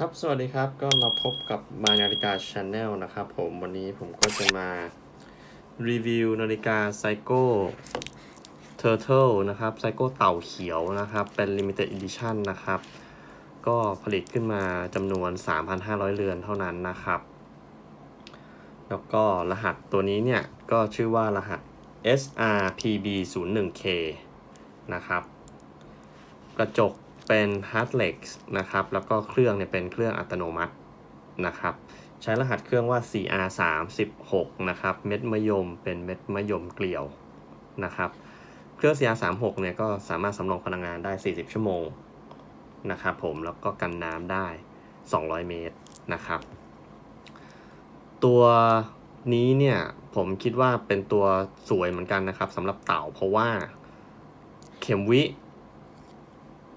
ครับ สวัสดีครับ ก็มาพบกับมานาฬิกาชาแนลนะครับผม วันนี้ผมก็จะมารีวิวนาฬิกาไซโก้เทอร์เทลนะครับไซโก้เต่าเขียวนะครับ เป็น Limited Edition นะครับ ก็ผลิตขึ้นมาจำนวน 3,500 เรือนเท่านั้นนะครับ แล้วก็รหัสตัวนี้เนี่ย ก็ชื่อว่ารหัส SRPB01K นะครับ กระจก เป็น Hardlex นะครับ แล้วก็เครื่องเนี่ยเป็นเครื่องอัตโนมัตินะครับ ใช้รหัสเครื่องว่า CR36 นะครับ เม็ดมะยมเป็นเม็ดมะยมเกลียวนะครับ เครื่อง CR36 เนี่ยก็สามารถสำรองพลังงานได้ 40 ชั่วโมงนะครับผม แล้วก็กันน้ำได้ 200 เมตรนะครับ ตัวนี้เนี่ยผมคิดว่าเป็นตัวสวยเหมือนกันนะครับสำหรับเต่าเพราะว่าเข็มวิ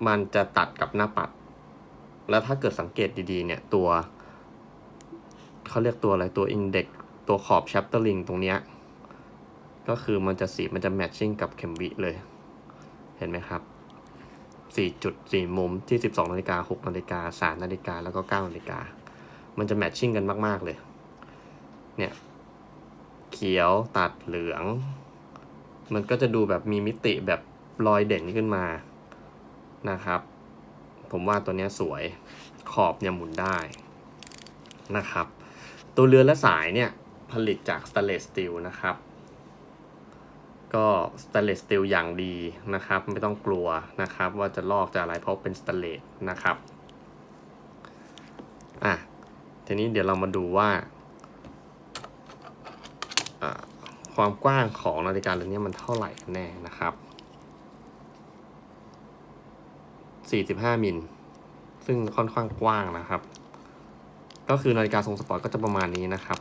มันจะตัดกับหน้าปัด แล้วถ้าเกิดสังเกตดีๆ เนี่ยตัวเขาเรียกตัวอะไรตัวอินเด็กตัวขอบแชปเตอร์ลิงตรงเนี้ยก็คือมันจะสีมันจะแมทชิ่งกับเข็มวิเลย เห็นไหมครับสี่จุดสี่มุมที่สิบสองนาฬิกาหกนาฬิกาสามนาฬิกาแล้วก็เก้านาฬิกา มันจะแมทชิ่งกันมาก ๆ เลย เนี่ย เขียวตัดเหลือง มันก็จะดูแบบมีมิติแบบรอยเด่นขึ้นมา นะครับ ผมว่าตัวนี้สวยขอบเนี่ยหมุนได้นะครับ ตัวเรือและสายเนี่ยผลิตจากส t ต i เลสสตีลนะครับ ก็ส t ต i เลสสตีลอย่างดีนะครับ ไม่ต้องกลัวนะครับ ว่าจะลอกจะอะไรเพราะเป็นส t ต i เลสนะครับอะทีนี้เดี๋ยวเรามาดูว่าอ่าความกว้างของนาฬิกาเรือนนี้มันเท่าไหร่กันแน่นะครับ 45 มิล ซึ่งค่อนข้างกว้างนะครับ ก็คือนาฬิกาทรงสปอร์ตก็จะประมาณนี้นะครับ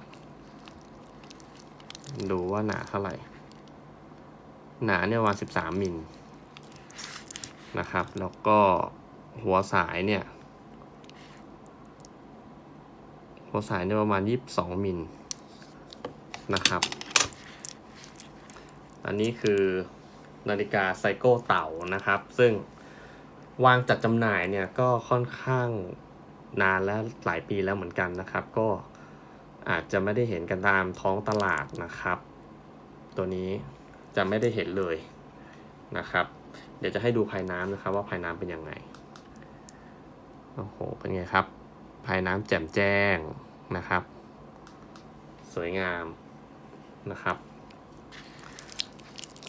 ดูว่าหนาเท่าไหร่ หนาเนี่ยประมาณ13 มิลนะครับ แล้วก็หัวสายเนี่ย หัวสายเนี่ยประมาณ 22 มิลนะครับ อันนี้คือนาฬิกาไซโก้เต่านะครับ ซึ่ง วางจัดจำหน่ายเนี่ยก็ค่อนข้างนานและหลายปีแล้วเหมือนกันนะครับ ก็อาจจะไม่ได้เห็นกันตามท้องตลาดนะครับ ตัวนี้จะไม่ได้เห็นเลยนะครับ เดี๋ยวจะให้ดูภายน้ำนะครับ ว่าภายน้ำเป็นยังไงโอ้โหเป็นไงครับ ภายน้ำแจ่มแจ้งนะครับ สวยงามนะครับ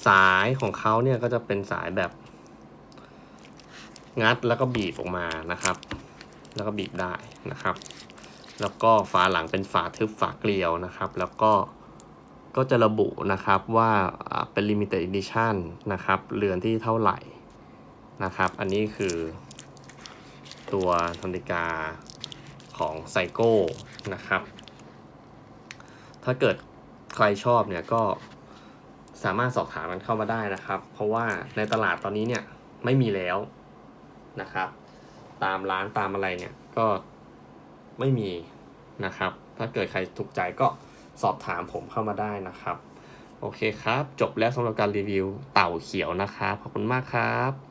สายของเขาเนี่ยก็จะเป็นสายแบบ งัดแล้วก็บีบออกมานะครับ แล้วก็บีบได้นะครับ แล้วก็ฝาหลังเป็นฝาทึบฝาเกลียวนะครับ แล้วก็ก็จะระบุนะครับว่าเป็น limited edition นะครับเรือนที่เท่าไหร่นะครับ อันนี้คือตัวนาฬิกาของไซโก้นะครับ ถ้าเกิดใครชอบเนี่ยก็สามารถสอบถามกันเข้ามาได้นะครับ เพราะว่าในตลาดตอนนี้เนี่ยไม่มีแล้ว นะครับ ตามร้านตามอะไรเนี่ยก็ไม่มีนะครับ ถ้าเกิดใครถูกใจก็สอบถามผมเข้ามาได้นะครับ โอเคครับ จบแล้วสำหรับการรีวิวเต่าเขียวนะครับ ขอบคุณมากครับ